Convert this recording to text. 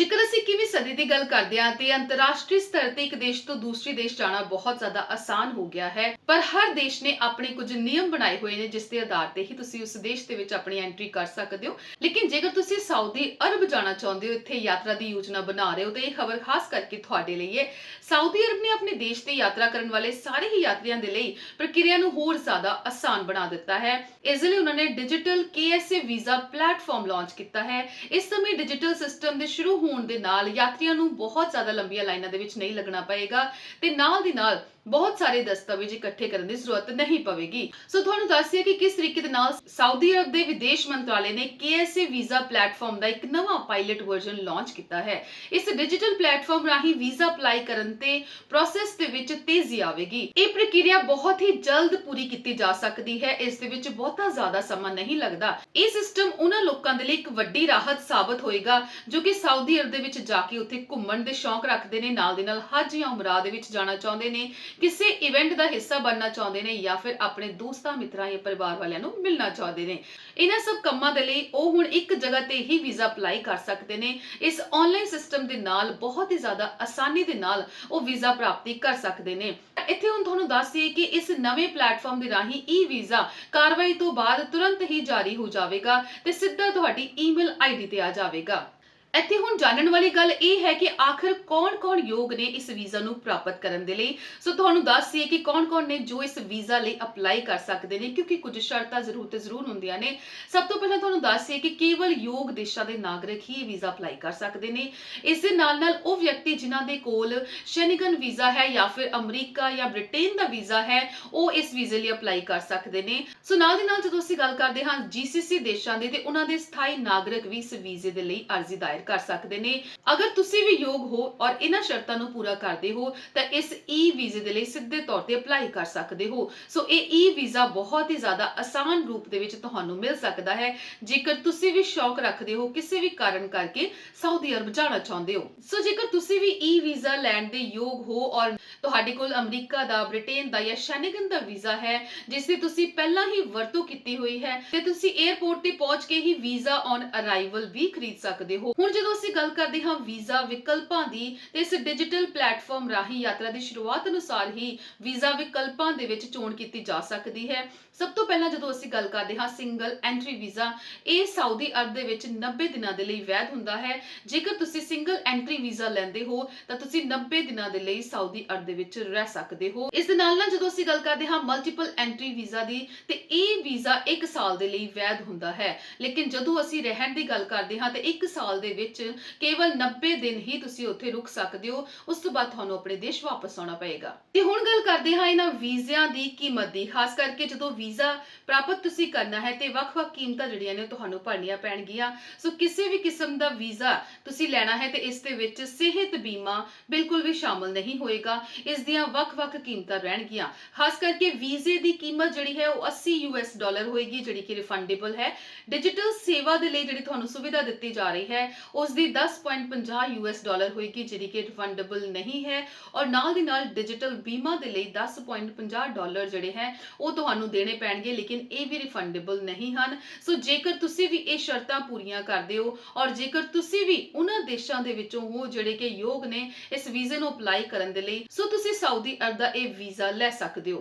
ਜੇਕਰ ਅਸੀਂ ਕਿਵੇਂ ਸਦੀ ਦੀ ਗੱਲ ਕਰਦੇ ਹਾਂ, ਤੇ ਅੰਤਰਰਾਸ਼ਟਰੀ ਸਤਰ ਤੇ ਇੱਕ ਦੇਸ਼ ਤੋਂ ਦੂਸਰੇ ਦੇਸ਼ ਜਾਣਾ ਬਹੁਤ ਜ਼ਿਆਦਾ ਆਸਾਨ ਹੋ ਗਿਆ ਹੈ। ਪਰ ਹਰ ਦੇਸ਼ ਨੇ ਆਪਣੇ ਕੁਝ ਨਿਯਮ ਬਣਾਏ ਹੋਏ ਨੇ, ਜਿਸ ਦੇ ਆਧਾਰ ਤੇ ਹੀ ਤੁਸੀਂ ਉਸ ਦੇਸ਼ ਦੇ ਵਿੱਚ ਆਪਣੀ ਐਂਟਰੀ ਕਰ ਸਕਦੇ ਹੋ। ਲੇਕਿਨ ਜੇਕਰ ਤੁਸੀਂ ਸਾਊਦੀ ਅਰਬ ਜਾਣਾ ਚਾਹੁੰਦੇ ਹੋ, ਇੱਥੇ ਯਾਤਰਾ ਦੀ ਯੋਜਨਾ ਬਣਾ ਰਹੇ ਹੋ, ਤੇ ਇਹ ਖਬਰ ਖਾਸ ਕਰਕੇ ਤੁਹਾਡੇ ਲਈ ਹੈ। ਸਾਊਦੀ ਅਰਬ ਨੇ ਆਪਣੇ ਦੇਸ਼ ਤੇ ਯਾਤਰਾ ਕਰਨ ਵਾਲੇ ਸਾਰੇ ਹੀ ਯਾਤਰੀਆਂ ਦੇ ਲਈ ਪ੍ਰਕਿਰਿਆ ਨੂੰ ਹੋਰ ਜ਼ਿਆਦਾ ਆਸਾਨ ਬਣਾ ਦਿੱਤਾ ਹੈ। ਇਸ ਲਈ ਉਹਨਾਂ ਨੇ digital KSA visa platform launch ਕੀਤਾ ਹੈ। ਇਸ ਸਮੇਂ ਡਿਜੀਟਲ ਸਿਸਟਮ ਦੇ ਸ਼ੁਰੂ ਹੋਣ ਦੇ ਨਾਲ ਯਾਤਰੀਆਂ ਨੂੰ ਬਹੁਤ ਜ਼ਿਆਦਾ ਲੰਬੀਆਂ ਲਾਈਨਾਂ ਦੇ ਵਿੱਚ ਨਹੀਂ ਲੱਗਣਾ ਪਏਗਾ ਤੇ ਨਾਲ ਦੀ ਨਾਲ ਬਹੁਤ ਸਾਰੇ ਦਸਤਾਵੇਜ਼ ਇਕੱਠੇ ਕਰਨ ਦੀ ਜ਼ਰੂਰਤ ਨਹੀਂ ਪਵੇਗੀ। ਸੋ ਤੁਹਾਨੂੰ ਦੱਸਿਆ ਕਿ ਕਿਸ ਤਰੀਕੇ ਦੇ ਨਾਲ ਸਾਊਦੀ ਅਰਬ ਦੇ ਵਿਦੇਸ਼ ਮੰਤਰਾਲੇ ਨੇ KSA ਵੀਜ਼ਾ ਪਲੇਟਫਾਰਮ ਦਾ ਇੱਕ ਨਵਾਂ ਪਾਇਲਟ ਵਰਜ਼ਨ ਲਾਂਚ ਕੀਤਾ ਹੈ। ਇਸ ਡਿਜੀਟਲ ਪਲੇਟਫਾਰਮ ਰਾਹੀਂ ਵੀਜ਼ਾ ਅਪਲਾਈ ਕਰਨ ਤੇ ਪ੍ਰੋਸੈਸ ਦੇ ਵਿੱਚ ਤੇਜ਼ੀ ਆਵੇਗੀ। ਇਹ ਪ੍ਰਕਿਰਿਆ ਬਹੁਤ ਹੀ ਜਲਦ ਪੂਰੀ ਕੀਤੀ ਜਾ ਸਕਦੀ ਹੈ। ਇਸ ਦੇ ਵਿੱਚ ਬਹੁਤਾ ਜ਼ਿਆਦਾ ਸਮਾਂ ਨਹੀਂ ਲੱਗਦਾ। ਇਹ ਸਿਸਟਮ ਉਹਨਾਂ ਲੋਕਾਂ ਦੇ ਲਈ ਇੱਕ ਵੱਡੀ ਰਾਹਤ ਸਾਬਤ ਹੋਏਗਾ, ਜੋ ਕਿ ਸਾਊਦੀ ਅਰਬ ਦੇ ਵਿੱਚ ਜਾ ਕੇ ਉੱਥੇ ਘੁੰਮਣ ਦੇ ਸ਼ੌਂਕ ਰੱਖਦੇ ਨੇ, ਨਾਲ ਦੇ ਨਾਲ ਹਜ ਜਾਂ ਉਮਰਾ ਦੇ ਵਿੱਚ ਜਾਣਾ ਚਾਹੁੰਦੇ ਨੇ। ਕਿਸੇ ਇਵੈਂਟ ਦਾ ਹਿੱਸਾ ਬਣਨਾ ਚਾਹੁੰਦੇ ਨੇ ਜਾਂ ਫਿਰ ਆਪਣੇ ਦੋਸਤਾਂ, ਮਿੱਤਰਾਂ ਜਾਂ ਪਰਿਵਾਰ ਵਾਲਿਆਂ ਨੂੰ ਮਿਲਣਾ ਚਾਹੁੰਦੇ ਨੇ। ਇਹਨਾਂ ਸਭ ਕੰਮਾਂ ਦੇ ਲਈ ਉਹ ਹੁਣ ਇੱਕ ਜਗ੍ਹਾ ਤੇ ਹੀ ਵੀਜ਼ਾ ਅਪਲਾਈ ਕਰ ਸਕਦੇ ਨੇ। ਇਸ ਆਨਲਾਈਨ ਸਿਸਟਮ ਦੇ ਨਾਲ, ਬਹੁਤ ਹੀ ਜ਼ਿਆਦਾ ਆਸਾਨੀ ਦੇ ਨਾਲ ਉਹ ਵੀਜ਼ਾ ਪ੍ਰਾਪਤੀ ਕਰ ਸਕਦੇ ਨੇ। ਇੱਥੇ ਹੁਣ ਤੁਹਾਨੂੰ ਦੱਸ ਦਈਏ ਕਿ ਇਸ ਨਵੇਂ ਪਲੇਟਫਾਰਮ ਦੇ ਰਾਹੀਂ ਈ ਵੀਜ਼ਾ ਕਾਰਵਾਈ ਤੋਂ ਬਾਅਦ ਤੁਰੰਤ ਹੀ ਜਾਰੀ ਹੋ ਜਾਵੇਗਾ ਤੇ ਸਿੱਧਾ ਤੁਹਾਡੀ ਈਮੇਲ ਆਈਡੀ ਤੇ ਆ ਜਾਵੇਗਾ। ਇੱਥੇ ਹੁਣ ਜਾਣਨ ਵਾਲੀ ਗੱਲ ਇਹ ਹੈ ਕਿ ਆਖਰ ਕੌਣ-ਕੌਣ ਯੋਗ ਨੇ ਇਸ ਵੀਜ਼ਾ ਨੂੰ ਪ੍ਰਾਪਤ ਕਰਨ ਦੇ ਲਈ? ਸੋ ਤੁਹਾਨੂੰ ਦੱਸ ਦਈਏ ਕਿ ਕੌਣ-ਕੌਣ ਨੇ ਜੋ ਇਸ ਵੀਜ਼ਾ ਲਈ ਅਪਲਾਈ ਕਰ ਸਕਦੇ ਨੇ, ਕਿਉਂਕਿ ਕੁਝ ਸ਼ਰਤਾਂ ਜ਼ਰੂਰ ਤੇ ਜ਼ਰੂਰ ਹੁੰਦੀਆਂ ਨੇ। ਸਭ ਤੋਂ ਪਹਿਲਾਂ ਤੁਹਾਨੂੰ ਦੱਸ ਦਈਏ ਕਿ ਕੇਵਲ ਯੋਗ ਦੇਸ਼ਾਂ ਦੇ ਨਾਗਰਿਕ ਹੀ ਵੀਜ਼ਾ ਅਪਲਾਈ ਕਰ ਸਕਦੇ ਨੇ। ਇਸ ਦੇ ਨਾਲ-ਨਾਲ ਉਹ ਵਿਅਕਤੀ ਜਿਨ੍ਹਾਂ ਦੇ ਕੋਲ ਸ਼ੈਨਗਨ ਵੀਜ਼ਾ ਹੈ ਜਾਂ ਫਿਰ ਅਮਰੀਕਾ ਜਾਂ ਬ੍ਰਿਟੇਨ ਦਾ ਵੀਜ਼ਾ ਹੈ, ਉਹ ਇਸ ਵੀਜ਼ੇ ਲਈ ਅਪਲਾਈ ਕਰ ਸਕਦੇ ਨੇ। ਸੋ ਨਾਲ ਦੀ ਨਾਲ ਜਦੋਂ ਅਸੀਂ ਗੱਲ ਕਰਦੇ ਹਾਂ GCC ਦੇਸ਼ਾਂ ਦੀ, ਤੇ ਉਹਨਾਂ ਦੇ ਸਥਾਈ ਨਾਗਰਿਕ ਵੀ ਇਸ ਵੀਜ਼ੇ ਦੇ ਲਈ ਅਰਜ਼ੀ ਦਾਇਰ ਕਰ ਸਕਦੇ ਨੇ। ਅਗਰ ਤੁਸੀਂ ਵੀ ਯੋਗ ਹੋ ਔਰ ਇਹਨਾਂ ਸ਼ਰਤਾਂ ਨੂੰ ਪੂਰਾ ਕਰਦੇ ਹੋ, ਤਾਂ ਇਸ ਈ ਵੀਜ਼ੇ ਦੇ ਲਈ ਸਿੱਧੇ ਤੌਰ ਤੇ ਅਪਲਾਈ ਕਰ ਸਕਦੇ ਹੋ। ਸੋ ਇਹ ਈ ਵੀਜ਼ਾ ਬਹੁਤ ਹੀ ਜ਼ਿਆਦਾ ਆਸਾਨ ਰੂਪ ਦੇ ਵਿੱਚ ਤੁਹਾਨੂੰ ਮਿਲ ਸਕਦਾ ਹੈ। ਜੇਕਰ ਤੁਸੀਂ ਵੀ ਸ਼ੌਕ ਰੱਖਦੇ ਹੋ ਕਿਸੇ ਵੀ ਕਾਰਨ ਕਰਕੇ, ਸਾਊਦੀ ਅਰਬ ਜਾਣਾ ਚਾਹੁੰਦੇ ਹੋ। ਸੋ ਜੇਕਰ ਤੁਸੀਂ ਵੀ ਈ ਵੀਜ਼ਾ ਲੈਣ ਦੇ ਯੋਗ ਹੋ ਔਰ ਤੁਹਾਡੇ ਕੋਲ ਅਮਰੀਕਾ ਦਾ, ਬ੍ਰਿਟੇਨ ਦਾ ਜਾਂ ਸ਼ੈਨਗਨ ਦਾ ਵੀਜ਼ਾ ਹੈ, ਜਿਸ ਦੀ ਤੁਸੀਂ ਪਹਿਲਾਂ ਹੀ ਵਰਤੋਂ ਕੀਤੀ ਹੋਈ ਹੈ, ਤੇ ਤੁਸੀਂ 에ਅਰਪੋਰਟ ਤੇ ਪਹੁੰਚ ਕੇ ਹੀ ਵੀਜ਼ਾ ਔਨ ਅਰਾਈਵਲ ਵੀ ਖਰੀਦ ਸਕਦੇ ਹੋ। ਹੁਣ ਜਦੋਂ ਅਸੀਂ ਗੱਲ ਕਰਦੇ ਹਾਂ ਵੀਜ਼ਾ ਵਿਕਲਪਾਂ ਦੀ, ਤੇ ਇਸ ਡਿਜੀਟਲ ਪਲੇਟਫਾਰਮ ਰਾਹੀਂ ਯਾਤਰਾ ਦੀ ਸ਼ੁਰੂਆਤ ਅਨੁਸਾਰ ਹੀ ਵੀਜ਼ਾ ਵਿਕਲਪਾਂ ਦੇ ਵਿੱਚ ਚੋਣ ਕੀਤੀ ਜਾ ਸਕਦੀ ਹੈ। ਸਭ ਤੋਂ ਪਹਿਲਾਂ ਜਦੋਂ ਅਸੀਂ ਗੱਲ ਕਰਦੇ ਹਾਂ ਸਿੰਗਲ ਐਂਟਰੀ ਵੀਜ਼ਾ, ਇਹ ਸਾਊਦੀ ਅਰਬ ਦੇ ਵਿੱਚ 90 ਦਿਨਾਂ ਦੇ ਲਈ ਵੈਧ ਹੁੰਦਾ ਹੈ। ਜੇਕਰ ਤੁਸੀਂ ਸਿੰਗਲ ਐਂਟਰੀ ਵੀਜ਼ਾ ਲੈਂਦੇ ਹੋ, ਤਾਂ ਤੁਸੀਂ 90 ਦਿਨਾਂ ਦੇ ਲਈ ਸਾਊਦੀ ਅਰਬ ਦੇ ਵਿੱਚ ਰਹਿ ਸਕਦੇ ਹੋ। ਇਸ ਦੇ ਨਾਲ ਨਾਲ ਜਦੋਂ ਅਸੀਂ ਗੱਲ ਕਰਦੇ ਹਾਂ ਮਲਟੀਪਲ ਐਂਟਰੀ ਵੀਜ਼ਾ ਦੀ, ਤੇ ਇਹ ਵੀਜ਼ਾ 1 ਸਾਲ ਦੇ ਲਈ ਵੈਧ ਹੁੰਦਾ ਹੈ। ਲੇਕਿਨ ਜਦੋਂ ਅਸੀਂ ਰਹਿਣ ਦੀ ਗੱਲ ਕਰਦੇ ਹਾਂ, ਤੇ 1 ਸਾਲ ਦੇ ਵਿੱਚ ਕੇਵਲ 90 ਦਿਨ ਹੀ ਤੁਸੀਂ ਉੱਥੇ ਰੁਕ ਸਕਦੇ ਹੋ। ਉਸ ਤੋਂ ਬਾਅਦ ਤੁਹਾਨੂੰ ਆਪਣੇ ਦੇਸ਼ ਵਾਪਸ ਆਉਣਾ ਪਏਗਾ। ਤੇ ਹੁਣ ਗੱਲ ਕਰਦੇ ਹਾਂ ਇਹਨਾਂ ਵੀਜ਼ਿਆਂ ਦੀ ਕੀਮਤ ਦੀ। ਖਾਸ ਕਰਕੇ ਜਦੋਂ ਵੀਜ਼ਾ ਪ੍ਰਾਪਤ ਤੁਸੀਂ ਕਰਨਾ ਹੈ, ਤੇ ਵੱਖ-ਵੱਖ ਕੀਮਤਾਂ ਜਿਹੜੀਆਂ ਨੇ ਤੁਹਾਨੂੰ ਭਰਨੀਆਂ ਪੈਣਗੀਆਂ। ਸੋ ਕਿਸੇ ਵੀ ਕਿਸਮ ਦਾ ਵੀਜ਼ਾ ਤੁਸੀਂ ਲੈਣਾ ਹੈ, ਤੇ ਇਸ ਦੇ ਵਿੱਚ ਸਿਹਤ ਬੀਮਾ ਬਿਲਕੁਲ ਵੀ ਸ਼ਾਮਲ ਨਹੀਂ ਹੋਏਗਾ। ਇਸ ਦੀਆਂ ਵੱਖ-ਵੱਖ ਕੀਮਤਾਂ ਰਹਿਣਗੀਆਂ। ਖਾਸ ਕਰਕੇ ਵੀਜ਼ੇ ਦੀ ਕੀਮਤ ਜਿਹੜੀ ਹੈ ਉਹ 80 ਯੂਐਸ ਡਾਲਰ ਹੋਏਗੀ, ਜਿਹੜੀ ਕਿ ਰਿਫੰਡੇਬਲ ਹੈ। ਡਿਜੀਟਲ ਸੇਵਾ ਦੇ ਲਈ ਜਿਹੜੀ ਤੁਹਾਨੂੰ ਸੁਵਿਧਾ ਦਿੱਤੀ ਜਾ ਰਹੀ ਹੈ, ਉਸ ਦੀ 10.50 ਯੂਐਸ ਡਾਲਰ ਹੋਏਗੀ, ਜਿਹੜੀ ਕਿ ਰਿਫੰਡੇਬਲ ਨਹੀਂ ਹੈ। ਔਰ ਨਾਲ ਦੀ ਨਾਲ ਡਿਜੀਟਲ ਬੀਮਾ ਦੇ ਲਈ 10.50 ਡਾਲਰ ਜਿਹੜੇ ਹੈ, ਉਹ ਤੁਹਾਨੂੰ ਦੇਣੇ ਪੈਣਗੇ, ਲੇਕਿਨ ਇਹ ਵੀ ਰਿਫੰਡੇਬਲ ਨਹੀਂ ਹਨ। ਸੋ ਜੇਕਰ ਤੁਸੀਂ ਵੀ ਇਹ ਸ਼ਰਤਾਂ ਪੂਰੀਆਂ ਕਰਦੇ ਹੋ ਔਰ ਜੇਕਰ ਤੁਸੀਂ ਵੀ ਉਹਨਾਂ ਦੇਸ਼ਾਂ ਦੇ ਵਿੱਚੋਂ ਹੋ ਜਿਹੜੇ ਕਿ ਯੋਗ ਨੇ ਇਸ ਵੀਜ਼ੇ ਨੂੰ ਅਪਲਾਈ ਕਰਨ ਦੇ ਲਈ, ਸੋ ਤੁਸੀਂ ਸਾਊਦੀ ਅਰਬ ਦਾ ਇਹ ਵੀਜ਼ਾ ਲੈ ਸਕਦੇ ਹੋ।